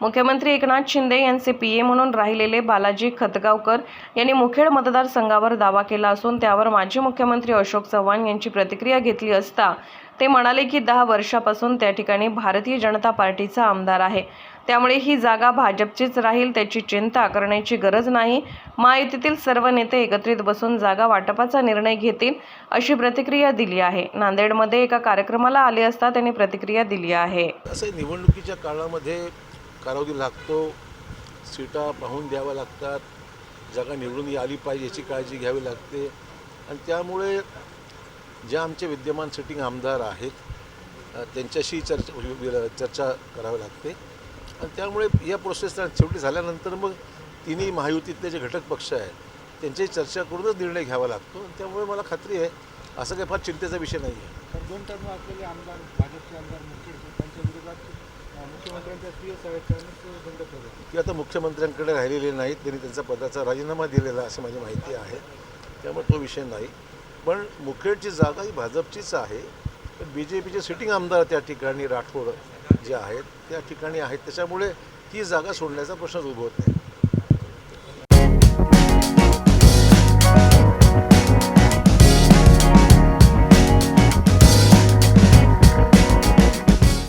मुख्यमंत्री एकनाथ शिंदे यांचे P A म्हणून राहिलेले बालाजी खतगावकर यांनी मुखेड मतदारसंघावर दावा केला असून त्यावर माजी मुख्यमंत्री अशोक चव्हाण यांची प्रतिक्रिया घेतली असता ते म्हणाले की दहा वर्षापासून त्या ठिकाणी भारतीय जनता पार्टीचा आमदार आहे. त्यामुळे ही जागा भाजपचीच राहील त्याची चिंता करण्याची गरज नाही. महायुतीतील सर्व नेते एकत्रित बसून जागा वाटपाचा निर्णय घेतील अशी प्रतिक्रिया दिली आहे. नांदेडमध्ये एका कार्यक्रमाला आले असता त्यांनी प्रतिक्रिया दिली आहे. असं निवडणुकीच्या काळामध्ये कालावधी लागतो सीटा पाहून द्याव्या लागतात जागा निवडून आली पाहिजे याची काळजी घ्यावी लागते. आणि त्यामुळे जे आमचे विद्यमान सिटिंग आमदार आहेत त्यांच्याशी चर्चा चर्चा करावी लागते. आणि त्यामुळे या प्रोसेस शेवटी झाल्यानंतर मग तिन्ही महायुतीतले जे घटक पक्ष आहेत त्यांच्याशी चर्चा करूनच निर्णय घ्यावा लागतो. त्यामुळे मला खात्री आहे असं काही फार चिंतेचा विषय नाही आहे दोन टर्म असलेले आमदार भाजपचे आमदार ती आता मुख्यमंत्र्यांकडे राहिलेली नाहीत त्यांनी त्यांचा पदाचा राजीनामा दिलेला अशी माझी माहिती आहे. त्यामुळे तो विषय नाही. पण मुखेडची जागा ही भाजपचीच आहे. पण बी जे पीचे सिटिंग आमदार त्या ठिकाणी राठोड जे आहेत त्या ठिकाणी आहेत. त्याच्यामुळे ती जागा सोडण्याचा प्रश्नच उद्भवत नाही.